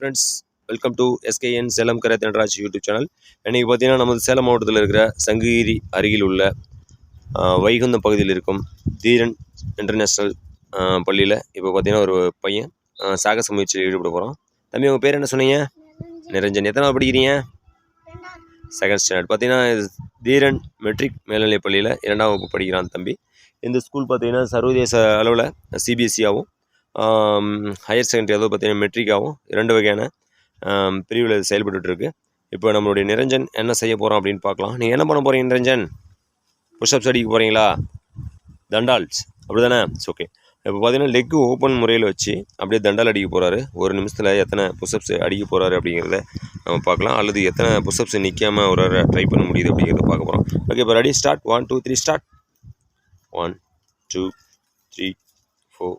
Friends welcome to SKN Salem கரை Nataraj YouTube channel இன்றைக்கி பார்த்தீங்கன்னா நமது சேலம் மாவட்டத்தில் இருக்கிற சங்ககிரி அருகில் உள்ள வைகுந்தம் பகுதியில் இருக்கும் தீரன் இன்டர்நேஷ்னல் பள்ளியில் இப்போ பார்த்தீங்கன்னா ஒரு பையன் சாகச முயற்சியில் ஈடுபட போகிறோம் தம்பி உங்கள் பேர் என்ன சொன்னீங்க? நிரஞ்சன். எத்தனை படிக்கிறீங்க? செகண்ட் ஸ்டாண்டர்ட் பார்த்தீங்கன்னா தீரன் மெட்ரிக் மேல்நிலைப் பள்ளியில் இரண்டாம் வகுப்பு படிக்கிறான் தம்பி. இந்த ஸ்கூல் பார்த்தீங்கன்னா சர்வதேச அளவில் சிபிஎஸ்சியாகவும் ஹையர் செகண்டரி அதாவது பார்த்தீங்கன்னா மெட்ரிக்காகவும் இரண்டு வகையான பிரிவில் இது செயல்பட்டுருக்கு இப்போ நம்மளுடைய நிரஞ்சன் என்ன செய்ய போகிறோம் அப்படின்னு பார்க்கலாம். நீங்கள் என்ன பண்ண போகிறீங்க நிரஞ்சன்? புஷ்அப்ஸ் அடிக்க போகிறீங்களா தண்டால்ஸ் அப்படி தானே ஓகே இப்போ பார்த்தீங்கன்னா லெக்கு ஓப்பன் முறையில் வச்சு அப்படியே தண்டால் அடிக்க போகிறாரு ஒரு நிமிஷத்தில் எத்தனை புஷ்அப்ஸ் அடிக்க போகிறாரு அப்படிங்கிறத நம்ம பார்க்கலாம். அல்லது எத்தனை புஷ்அப்ஸ் நிற்காம ஒரு ட்ரை பண்ண முடியுது அப்படிங்கிறத பார்க்க போகிறோம் ஓகே இப்போ ready start one two three start one two three four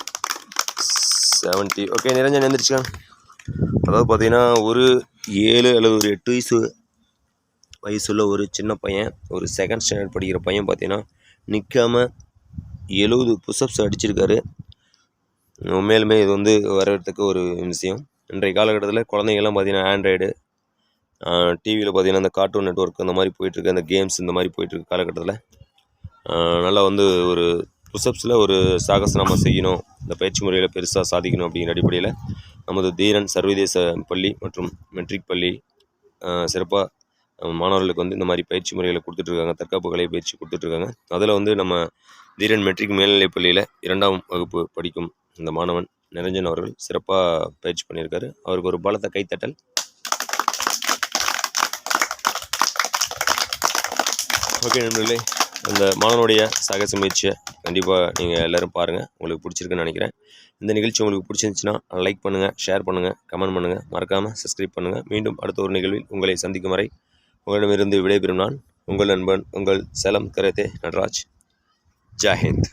seventy okay Niranjan எந்திரிச்சுக்கா அதாவது பார்த்தீங்கன்னா ஒரு ஏழு அல்லது ஒரு எட்டு வயசு வயசுள்ள ஒரு சின்ன பையன் ஒரு செகண்ட் ஸ்டாண்டர்ட் படிக்கிற பையன் பார்த்தீங்கன்னா நிற்காம எழுபது புஷ்அப்ஸ் அடிச்சிருக்காரு. உண்மையிலுமே இது வந்து வரவேற்கிறதுக்கு ஒரு விஷயம். இன்றைய காலகட்டத்தில் குழந்தைங்கள்லாம் பார்த்தீங்கன்னா ஆண்ட்ராய்டு டிவியில் பார்த்தீங்கன்னா இந்த கார்ட்டூன் நெட்ஒர்க் அந்த மாதிரி போயிட்டுருக்கு அந்த கேம்ஸ் இந்த மாதிரி போயிட்டுருக்கு காலகட்டத்தில். நல்லா வந்து ஒரு புஷ்அப்ஸில் ஒரு சாகசம் நம்ம செய்யணும். இந்த பயிற்சி முறையில் பெருசாக சாதிக்கணும் அப்படிங்கிற அடிப்படையில் நமது தீரன் சர்வதேச பள்ளி மற்றும் மெட்ரிக் பள்ளி சிறப்பாக மாணவர்களுக்கு வந்து இந்த மாதிரி பயிற்சி முறைகளை கொடுத்துட்ருக்காங்க. தற்காப்பு கலை பயிற்சி கொடுத்துட்ருக்காங்க. அதில் வந்து நம்ம தீரன் மெட்ரிக் மேல்நிலைப் பள்ளியில் இரண்டாம் வகுப்பு படிக்கும் இந்த மாணவன் நிரஞ்சன் அவர்கள் சிறப்பாக பயிற்சி பண்ணியிருக்காரு. அவருக்கு ஒரு பலத்த கைத்தட்டல். ஓகே நண்பர்களே அந்த மாணவனுடைய சாகச முயற்சியை கண்டிப்பாக நீங்கள் எல்லோரும் பாருங்கள் உங்களுக்கு பிடிச்சிருக்குன்னு நினைக்கிறேன். இந்த நிகழ்ச்சி உங்களுக்கு பிடிச்சிருந்துச்சுன்னா லைக் பண்ணுங்கள் ஷேர் பண்ணுங்கள் கமெண்ட் பண்ணுங்கள் மறக்காமல் சப்ஸ்கிரைப் பண்ணுங்கள் மீண்டும் அடுத்த ஒரு நிகழ்வில் உங்களை சந்திக்கும் வரை உங்களிடமிருந்து விடைபெறும் நான் உங்கள் நண்பன் உங்கள் சேலம் கரத்தே நடராஜ். ஜாஹிந்த்